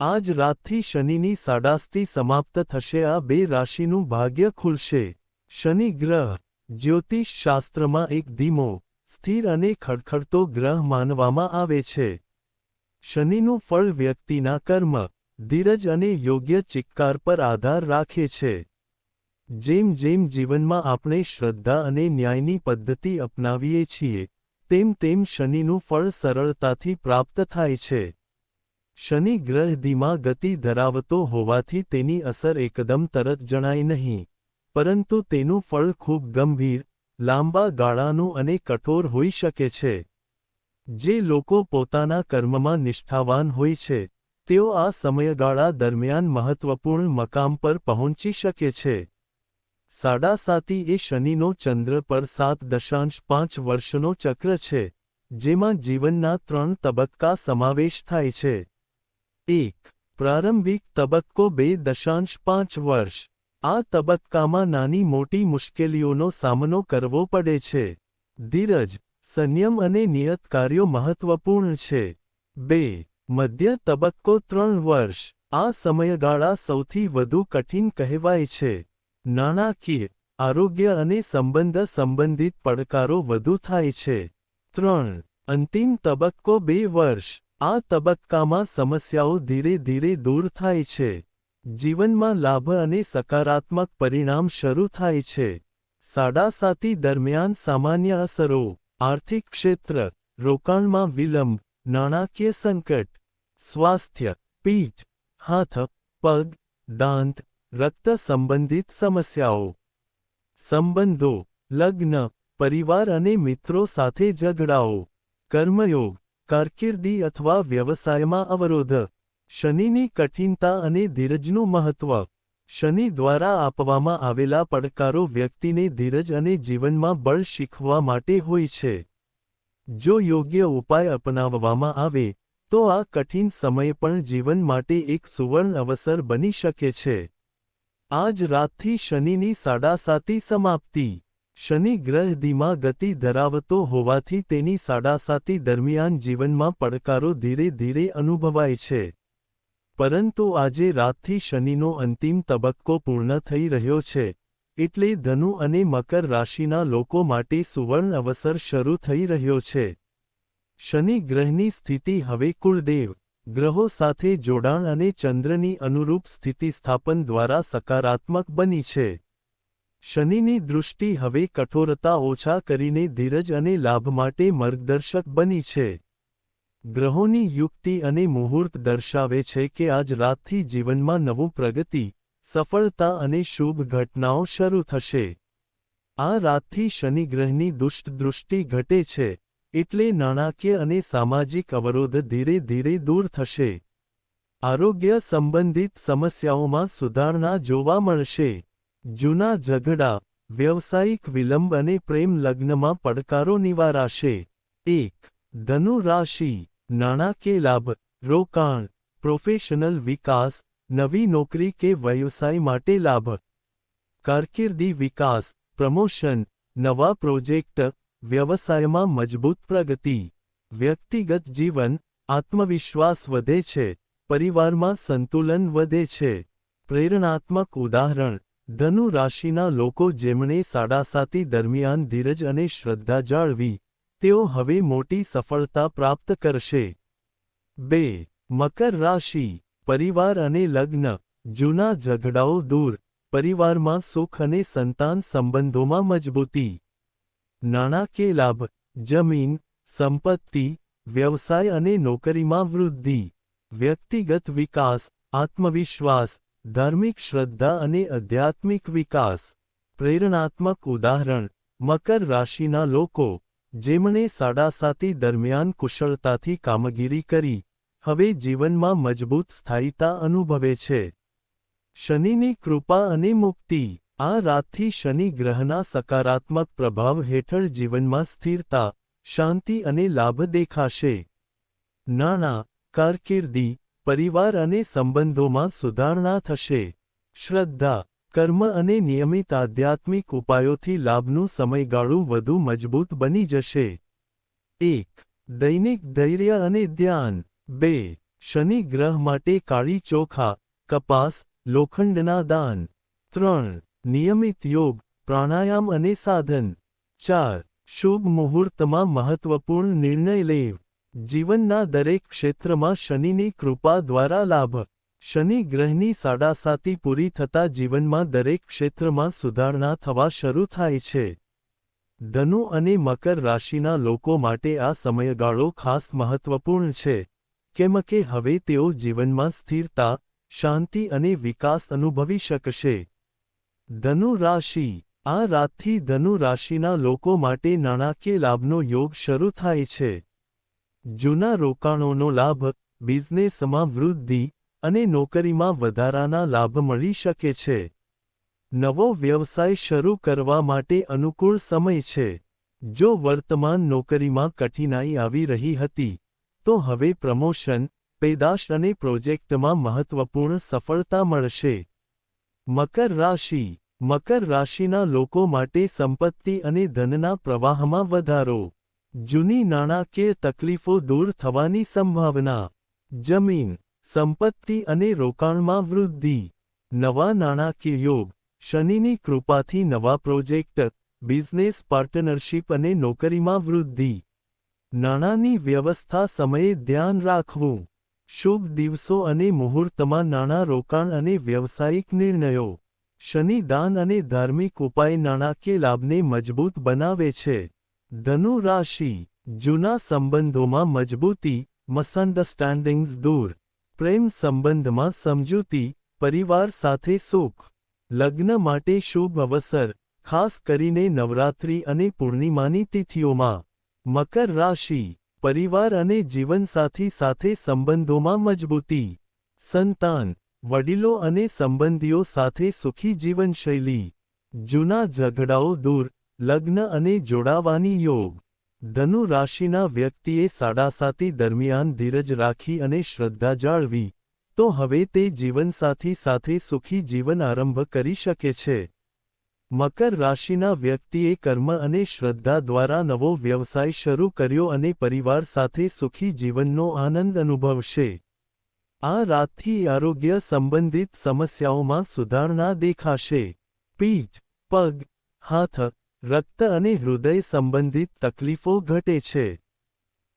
આજ રાતથી શનિની સાડાસ્તી સમાપ્ત થશે. આ બે રાશિનું ભાગ્ય ખુલશે. શનિ ગ્રહ, જ્યોતિષ શાસ્ત્રમાં એક ધીમો, સ્થિર અને ખડખડતો ગ્રહ માનવામાં આવે છે. શનિનું ફળ વ્યક્તિના કર્મ, ધીરજ અને યોગ્ય ચિક્કાર પર આધાર રાખે છે. જેમ જેમ જીવનમાં આપણે શ્રદ્ધા અને ન્યાયની પદ્ધતિ અપનાવીએ છીએ, તેમ તેમ શનિનું ફળ સરળતાથી પ્રાપ્ત થાય છે. શનિ ગ્રહ ધીમા ગતિ ધરાવતો હોવાથી તેની અસર એકદમ તરત જણાય નહીં. પરંતુ તેનું ફળ ખૂબ ગંભીર, લાંબા ગાળાનું અને કઠોર હોઈ શકે છે. જે લોકો પોતાના કર્મમાં નિષ્ઠાવાન હોય છે, તેઓ આ સમયગાળા દરમિયાન મહત્વપૂર્ણ મકામ પર પહોંચી શકે છે. સાડા સાતી એ શનિનો ચંદ્ર પર સાત દશાંશ પાંચ વર્ષનો ચક્ર છે, જેમાં જીવનના ત્રણ તબક્કા સમાવેશ થાય છે. એક, પ્રારંભિક તબક્કો બે દશાંશ પાંચ વર્ષ. આ તબક્કામાં નાની મોટી મુશ્કેલીઓનો સામનો કરવો પડે છે. ધીરજ, સંયમ અને નિયત કાર્યો મહત્વપૂર્ણ છે. બે, મધ્ય તબક્કો ત્રણ વર્ષ. આ સમયગાળા સૌથી વધુ કઠિન કહેવાય છે. નાણાકીય, આરોગ્ય અને સંબંધ સંબંધિત પડકારો વધુ થાય છે. ત્રણ, અંતિમ તબક્કો બે વર્ષ. આ તબક્કામાં સમસ્યાઓ ધીરે ધીરે દૂર થાય છે. જીવનમાં લાભ અને સકારાત્મક પરિણામ શરૂ થાય છે. સાડાસાતી દરમિયાન સામાન્ય અસરો, આર્થિક ક્ષેત્ર, રોકાણમાં વિલંબ, નાણાકીય સંકટ, સ્વાસ્થ્ય, પીઠ, હાથ, પગ, દાંત, રક્ત સંબંધિત સમસ્યાઓ. સંબંધો, લગ્ન, પરિવાર અને મિત્રો સાથે ઝઘડાઓ. કર્મયોગ કારકિર્દી અથવા વ્યવસાયમાં અવરોધ. શનિની કઠિનતા અને ધીરજનું મહત્વ. શનિ દ્વારા આપવામાં આવેલા પડકારો વ્યક્તિને ધીરજ અને જીવનમાં બળ શીખવા માટે હોય છે. જો યોગ્ય ઉપાય અપનાવવામાં આવે, તો આ કઠિન સમય પણ જીવન માટે એક સુવર્ણ અવસર બની શકે છે. આજ રાતથી શનિની સાડા સાતી સમાપ્તિ. શનિ ગ્રહ ધીમા ગતિ ધરાવતો હોવાથી તેની સાડાસાતી દરમિયાન જીવનમાં પડકારો ધીરે ધીરે અનુભવાય છે. પરંતુ આજે રાતથી શનિનો અંતિમ તબક્કો પૂર્ણ થઈ રહ્યો છે, એટલે ધનુ અને મકર રાશિના લોકો માટે સુવર્ણ અવસર શરૂ થઈ રહ્યો છે. શનિ ગ્રહની સ્થિતિ હવે કુળદેવ, ગ્રહો સાથે જોડાણ અને ચંદ્રની અનુરૂપ સ્થિતિસ્થાપન દ્વારા સકારાત્મક બની છે. શનિની દૃષ્ટિ હવે કઠોરતા ઓછા કરીને ધીરજ અને લાભ માટે માર્ગદર્શક બની છે. ગ્રહોની યુક્તિ અને મુહૂર્ત દર્શાવે છે કે આજ રાતથી જીવનમાં નવું પ્રગતિ, સફળતા અને શુભ ઘટનાઓ શરૂ થશે. આ રાતથી શનિગ્રહની દુષ્ટ દૃષ્ટિ ઘટે છે, એટલે નાણાકીય અને સામાજિક અવરોધ ધીરે ધીરે દૂર થશે. આરોગ્ય સંબંધિત સમસ્યાઓમાં સુધારણા જોવા મળશે. જૂના ઝઘડા, વ્યવસાયિક વિલંબ અને પ્રેમ લગ્નમાં પડકારો નિવારાશે. એક, ધનુ રાશિ, નાણાકીય લાભ, રોકાણ, પ્રોફેશનલ વિકાસ, નવી નોકરી કે વ્યવસાય માટે લાભ. કારકિર્દી વિકાસ, પ્રમોશન, નવા પ્રોજેક્ટ, વ્યવસાયમાં મજબૂત પ્રગતિ. વ્યક્તિગત જીવન, આત્મવિશ્વાસ વધે છે, પરિવારમાં સંતુલન વધે છે. પ્રેરણાત્મક ઉદાહરણ ધનુ રાશિના લોકો જેમણે સાડાસાતી દરમિયાન ધીરજ અને શ્રદ્ધા જાળવી, તેઓ હવે મોટી સફળતા પ્રાપ્ત કરશે. બે, મકર રાશિ, પરિવાર અને લગ્ન, જૂના ઝઘડાઓ દૂર, પરિવારમાં સુખ અને સંતાન સંબંધોમાં મજબૂતી. નાણાકીય લાભ, જમીન, સંપત્તિ, વ્યવસાય અને નોકરીમાં વૃદ્ધિ. વ્યક્તિગત વિકાસ, આત્મવિશ્વાસ ધાર્મિક શ્રદ્ધા અને આધ્યાત્મિક વિકાસ. પ્રેરણાત્મક ઉદાહરણ, મકર રાશિના લોકો, જેમણે સાડાસાતી દરમિયાન કુશળતાથી કામગીરી કરી, હવે જીવનમાં મજબૂત સ્થાયીતા અનુભવે છે. શનિની કૃપા અને મુક્તિ, આ રાતથી શનિ ગ્રહના સકારાત્મક પ્રભાવ હેઠળ જીવનમાં સ્થિરતા, શાંતિ અને લાભ દેખાશે. નાણાં, કારકિર્દી પરિવાર અને સંબંધોમાં સુધારણા થશે. શ્રદ્ધા, કર્મ અને નિયમિત આધ્યાત્મિક ઉપાયોથી લાભનું સમયગાળું વધુ મજબૂત બની જશે. એક, દૈનિક ધૈર્ય અને ધ્યાન. બે, શનિ ગ્રહ માટે કાળી ચોખા, કપાસ, લોખંડના દાન. ત્રણ, નિયમિત યોગ, પ્રાણાયામ અને સાધન. ચાર, શુભ મુહૂર્તમાં મહત્વપૂર્ણ નિર્ણય લેવ. જીવનના દરેક ક્ષેત્રમાં શનિની કૃપા દ્વારા લાભ. શનિ ગ્રહની સાડાસાતી પૂરી થતા જીવનમાં દરેક ક્ષેત્રમાં સુધારણા થવા શરૂ થાય છે. ધનુ અને મકર રાશિના લોકો માટે આ સમયગાળો ખાસ મહત્વપૂર્ણ છે. કેમ કે હવે તેઓ જીવનમાં સ્થિરતા, શાંતિ અને વિકાસ અનુભવી શકશે. ધનુ રાશિ. આ રાતથી ધનુ રાશિના લોકો માટે નાણાકીય લાભનો યોગ શરૂ થાય છે. જૂના રોકાણોનો લાભ, બિઝનેસમાં વૃદ્ધિ અને નોકરીમાં વધારાના લાભ મળી શકે છે. નવો વ્યવસાય શરૂ કરવા માટે અનુકૂળ સમય છે. જો વર્તમાન નોકરીમાં કઠિનાઈ આવી રહી હતી, તો હવે પ્રમોશન, પેદાશ અને પ્રોજેક્ટમાં મહત્વપૂર્ણ સફળતા મળશે. મકર રાશિ, મકર રાશિના લોકો માટે સંપત્તિ અને ધનના પ્રવાહમાં વધારો. જૂની નાણાકીય તકલીફો દૂર થવાની સંભાવના. જમીન, સંપત્તિ અને રોકાણમાં વૃદ્ધિ. નવા નાણાકીય યોગ. શનિની કૃપાથી નવા પ્રોજેક્ટ, બિઝનેસ પાર્ટનરશિપ અને નોકરીમાં વૃદ્ધિ. નાણાંની વ્યવસ્થા સમયે ધ્યાન રાખવું. શુભ દિવસો અને મુહૂર્તમાં નાણાં રોકાણ અને વ્યવસાયિક નિર્ણયો. શનિ દાન અને ધાર્મિક ઉપાય નાણાકીય લાભને મજબૂત બનાવે છે. ધનુ રાશિ, જૂના સંબંધોમાં મજબૂતી મસઅન્ડરસ્ટેન્ડિંગ્સ દૂર, પ્રેમ સંબંધમાં સમજૂતી, પરિવાર સાથે સુખ, લગ્ન માટે શુભ અવસર, ખાસ કરીને નવરાત્રિ અને પૂર્ણિમાની તિથિઓમાં, મકર રાશિ, પરિવાર અને જીવનસાથી સાથે સંબંધોમાં મજબૂતી, સંતાન, વડીલો અને સંબંધીઓ સાથે સુખી જીવનશૈલી, જૂના ઝઘડાઓ દૂર લગ્ન અને જોડાવાની યોગ. ધનુ રાશિના વ્યક્તિએ સાડાસાતી દરમિયાન ધીરજ રાખી અને શ્રદ્ધા જાળવી. તો હવે તે જીવનસાથી સાથે સુખી જીવન આરંભ કરી શકે છે. મકર રાશિના વ્યક્તિએ કર્મ અને શ્રદ્ધા દ્વારા નવો વ્યવસાય શરૂ કર્યો અને પરિવાર સાથે સુખી જીવનનો આનંદ અનુભવશે. આ રાતથી આરોગ્ય સંબંધિત સમસ્યાઓમાં સુધારણા દેખાશે. પીઠ, પગ, હાથ રક્ત અને હૃદય સંબંધિત તકલીફો ઘટે છે.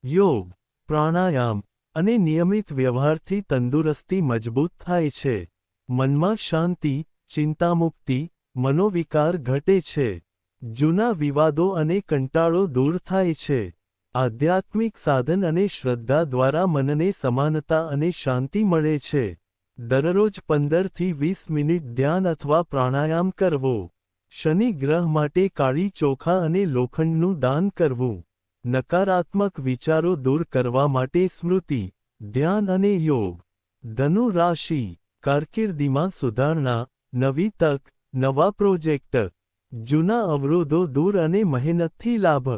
યોગ, પ્રાણાયામ અને નિયમિત વ્યવહારથી તંદુરસ્તી મજબૂત થાય છે. મનમાં શાંતિ, ચિંતામુક્તિ, મનોવિકાર ઘટે છે. જૂના વિવાદો અને કંટાળો દૂર થાય છે. આધ્યાત્મિક સાધન અને શ્રદ્ધા દ્વારા મનને સમાનતા અને શાંતિ મળે છે. દરરોજ પંદરથી વીસ મિનિટ ધ્યાન અથવા પ્રાણાયામ કરવો. શનિ ગ્રહ માટે કાળી ચોખા અને લોખંડનું દાન કરવું. નકારાત્મક વિચારો દૂર કરવા માટે સ્મૃતિ, ધ્યાન અને યોગ. ધનુ રાશિ, કારકિર્દીમાં સુધારણા, નવી તક, નવા પ્રોજેક્ટ. જૂના અવરોધો દૂર અને મહેનતથી લાભ.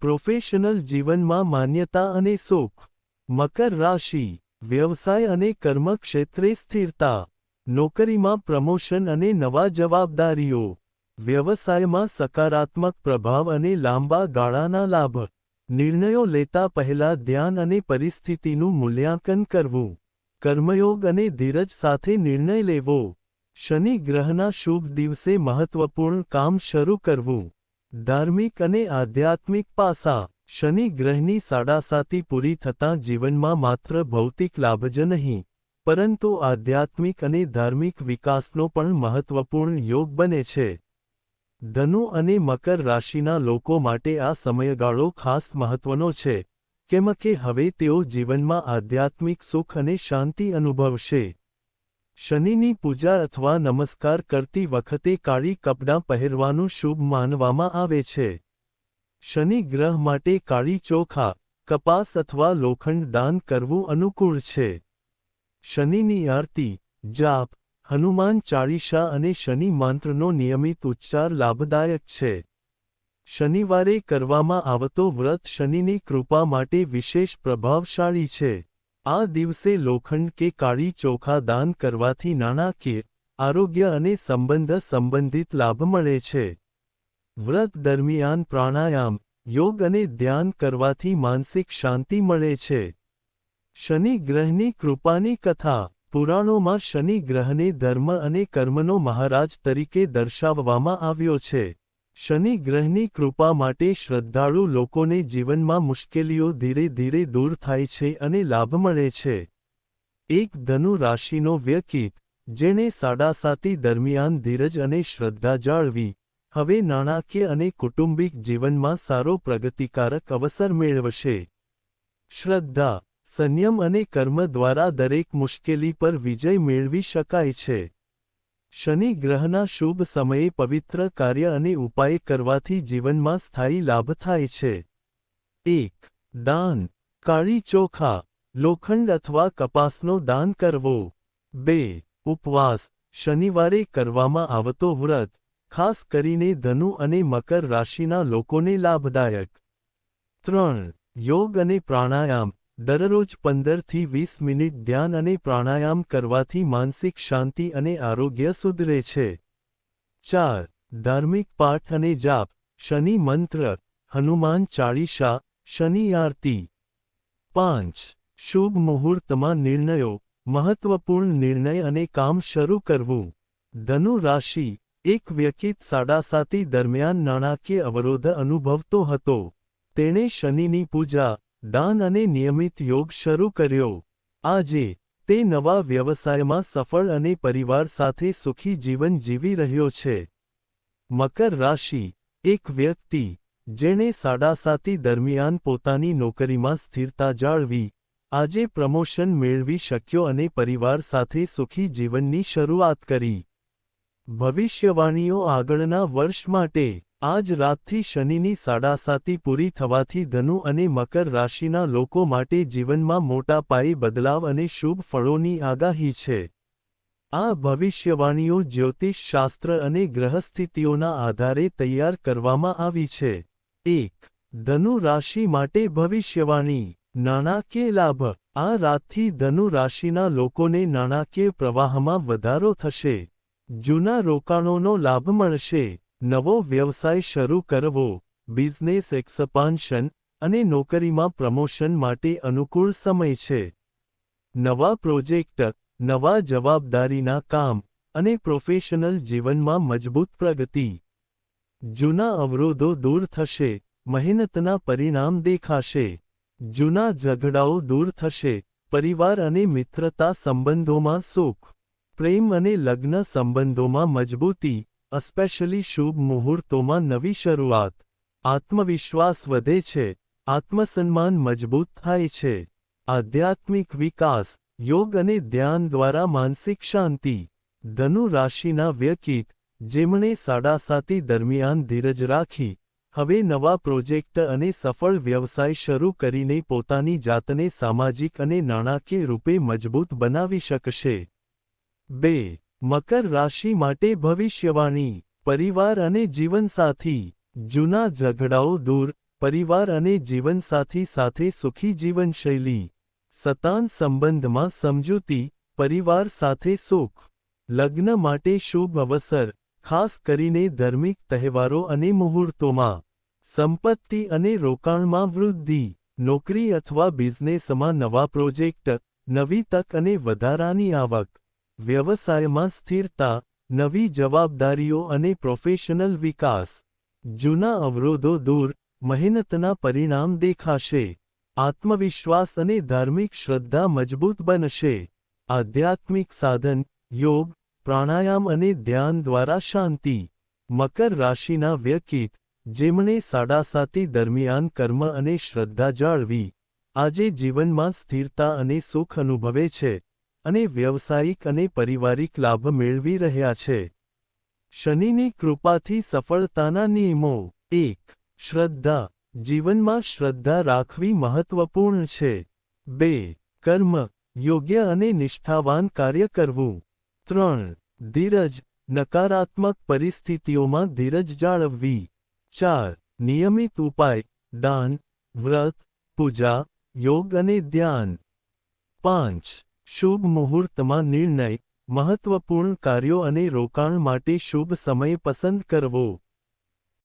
પ્રોફેશનલ જીવનમાં માન્યતા અને સુખ. મકર રાશિ, વ્યવસાય અને કર્મક્ષેત્રે સ્થિરતા. નોકરીમાં પ્રમોશન અને નવા જવાબદારીઓ. વ્યવસાયમાં સકારાત્મક પ્રભાવ અને લાંબા ગાળાના લાભ. નિર્ણયો લેતા પહેલા ધ્યાન અને પરિસ્થિતિનું મૂલ્યાંકન કરવું. કર્મયોગ અને ધીરજ સાથે નિર્ણય લેવો. શનિ ગ્રહના શુભ દિવસે મહત્વપૂર્ણ કામ શરૂ કરવું. ધાર્મિક અને આધ્યાત્મિક પાસા. શનિ ગ્રહની સાડાસાતી પૂરી થતાં જીવનમાં માત્ર ભૌતિક લાભ જ નહીં, પરંતુ આધ્યાત્મિક અને ધાર્મિક વિકાસનો પણ મહત્વપૂર્ણ યોગ બને છે. ધનુ અને મકર રાશિના લોકો માટે આ સમયગાળો ખાસ મહત્વનો છે, કેમ કે હવે તેઓ જીવનમાં આધ્યાત્મિક સુખ અને શાંતિ અનુભવશે. શનિની પૂજા અથવા નમસ્કાર કરતી વખતે કાળી કપડાં પહેરવાનું શુભ માનવામાં આવે છે. શનિ ગ્રહ માટે કાળી ચોખા, કપાસ અથવા લોખંડ દાન કરવું અનુકૂળ છે. શનિની આરતી, જાપ હનુમાન ચાળીસા અને શનિ મંત્રનો નિયમિત ઉચ્ચાર લાભદાયક છે. શનિવારે કરવામાં આવતો વ્રત શનિની કૃપા માટે વિશેષ પ્રભાવશાળી છે. આ દિવસે લોખંડ કે કાળી ચોખા દાન કરવાથી નાણાકીય, આરોગ્ય અને સંબંધ સંબંધિત લાભ મળે છે. વ્રત દરમિયાન પ્રાણાયામ, યોગ અને ધ્યાન કરવાથી માનસિક શાંતિ મળે છે. શનિ ગ્રહની કૃપાની કથા પુરાણોમાં શનિ ગ્રહને ધર્મ અને કર્મનો મહારાજ તરીકે દર્શાવવામાં આવ્યો છે. શનિ ગ્રહની કૃપા માટે શ્રદ્ધાળુ લોકોને જીવનમાં મુશ્કેલીઓ ધીરે ધીરે દૂર થાય છે અને લાભ મળે છે. એક ધનુ રાશિનો વ્યક્તિત જેણે સાડાસાતી દરમિયાન ધીરજ અને શ્રદ્ધા જાળવી, હવે નાણાકીય અને કુટુંબિક જીવનમાં સારો પ્રગતિકારક અવસર મેળવશે. શ્રદ્ધા સંયમ અને કર્મ દ્વારા દરેક મુશ્કેલી પર વિજય મેળવી શકાય છે. શનિ ગ્રહના શુભ સમયે પવિત્ર કાર્ય અને ઉપાય કરવાથી જીવનમાં સ્થાયી લાભ થાય છે. એક, દાન. કાળી ચોખા, લોખંડ અથવા કપાસનો દાન કરવો. બે, ઉપવાસ. શનિવારે કરવામાં આવતો વ્રત, ખાસ કરીને ધનુ અને મકર રાશિના લોકોને લાભદાયક. ત્રણ, યોગ અને પ્રાણાયામ. દરરોજ પંદરથી વીસ મિનિટ ધ્યાન અને પ્રાણાયામ કરવાથી માનસિક શાંતિ અને આરોગ્ય સુધરે છે. ચાર, ધાર્મિક પાઠ અને જાપ. શનિ મંત્ર, હનુમાન ચાળીસા, શનિ આરતી. પાંચ, શુભ મુહૂર્તમાં નિર્ણયો. મહત્વપૂર્ણ નિર્ણય અને કામ શરૂ કરવું. ધનુ રાશિ, એક વ્યક્તિ સાડાસાતી દરમિયાન નાણાકીય અવરોધ અનુભવતો હતો. તેણે શનિની પૂજા દાન અને નિયમિત યોગ શરૂ કર્યો. આજે, તે નવા વ્યવસાયમાં સફળ અને પરિવાર સાથે સુખી જીવન જીવી રહ્યો છે. મકર રાશિ, એક વ્યક્તિ, જેણે સાડાસાતી દરમિયાન પોતાની નોકરીમાં સ્થિરતા જાળવી, આજે પ્રમોશન મેળવી શક્યો અને પરિવાર સાથે સુખી જીવનની શરૂઆત કરી. ભવિષ્યવાણીઓ આગળના વર્ષ માટે આજ રાતથી શનિની સાડાસાતી પૂરી થવાથી ધનુ અને મકર રાશિના લોકો માટે જીવનમાં મોટા પાયે બદલાવ અને શુભ ફળોની આગાહી છે. આ ભવિષ્યવાણીઓ જ્યોતિષશાસ્ત્ર અને ગ્રહસ્થિતિઓના આધારે તૈયાર કરવામાં આવી છે. એક, ધનુ રાશિ માટે ભવિષ્યવાણી. નાણાકીય લાભ. આ રાતથી ધનુ રાશિના લોકોને નાણાકીય પ્રવાહમાં વધારો થશે. જૂના રોકાણોનો લાભ મળશે. નવો વ્યવસાય શરૂ કરવો, બિઝનેસ એક્સપાન્શન અને નોકરીમાં પ્રમોશન માટે અનુકૂળ સમય છે. નવા પ્રોજેક્ટ, નવા જવાબદારીના કામ અને પ્રોફેશનલ જીવનમાં મજબૂત પ્રગતિ. જૂના અવરોધો દૂર થશે, મહેનતના પરિણામ દેખાશે. જૂના ઝઘડાઓ દૂર થશે, પરિવાર અને મિત્રતા સંબંધોમાં સુખ, પ્રેમ અને લગ્ન સંબંધોમાં મજબૂતી અસ્પેશલી શુભ મુહૂર્તોમાં નવી શરૂઆત. આત્મવિશ્વાસ વધે છે. આત્મસન્માન મજબૂત થાય છે. આધ્યાત્મિક વિકાસ, યોગ અને ધ્યાન દ્વારા માનસિક શાંતિ. ધનુ રાશિના વ્યક્તિત જેમણે સાડાસાતી દરમિયાન ધીરજ રાખી, હવે નવા પ્રોજેક્ટ અને સફળ વ્યવસાય શરૂ કરીને પોતાની જાતને સામાજિક અને નાણાકીય રૂપે મજબૂત બનાવી શકશે. બે મકર રાશિ માટે ભવિષ્યવાણી, પરિવાર અને જીવનસાથી, જૂના ઝઘડાઓ દૂર, પરિવાર અને જીવનસાથી સાથે સુખી જીવનશૈલી, સતાન સંબંધમાં સમજૂતી, પરિવાર સાથે સુખ, લગ્ન માટે શુભ અવસર, ખાસ કરીને ધાર્મિક તહેવારો અને મુહૂર્તોમાં, સંપત્તિ અને રોકાણમાં વૃદ્ધિ, નોકરી અથવા બિઝનેસમાં નવા પ્રોજેક્ટ, નવી તક અને વધારાની આવક વ્યવસાયમાં સ્થિરતા, નવી જવાબદારીઓ અને પ્રોફેશનલ વિકાસ. જૂના અવરોધો દૂર, મહેનતના પરિણામ દેખાશે. આત્મવિશ્વાસ અને ધાર્મિક શ્રદ્ધા મજબૂત બનશે. આધ્યાત્મિક સાધન, યોગ, પ્રાણાયામ અને ધ્યાન દ્વારા શાંતિ. મકર રાશિના વ્યક્તિત જેમણે સાડાસાતી દરમિયાન કર્મ અને શ્રદ્ધા જાળવી. આજે જીવનમાં સ્થિરતા અને સુખ અનુભવે છે. અને વ્યવસાયિક અને પરિવારિક લાભ મેળવી રહ્યા છે. શનિની કૃપાથી સફળતાના નિયમો. એક, શ્રદ્ધા. જીવનમાં શ્રદ્ધા રાખવી મહત્વપૂર્ણ છે. બે, કર્મ. યોગ્ય અને નિષ્ઠાવાન કાર્ય કરવું. ત્રણ, ધીરજ. નકારાત્મક પરિસ્થિતિઓમાં ધીરજ જાળવવી. ચાર, નિયમિત ઉપાય. દાન, વ્રત, પૂજા, યોગ અને ધ્યાન. પાંચ શુભ મુહૂર્તમાં નિર્ણય મહત્વપૂર્ણ કાર્યો અને રોકાણ માટે શુભ સમય પસંદ કરવો.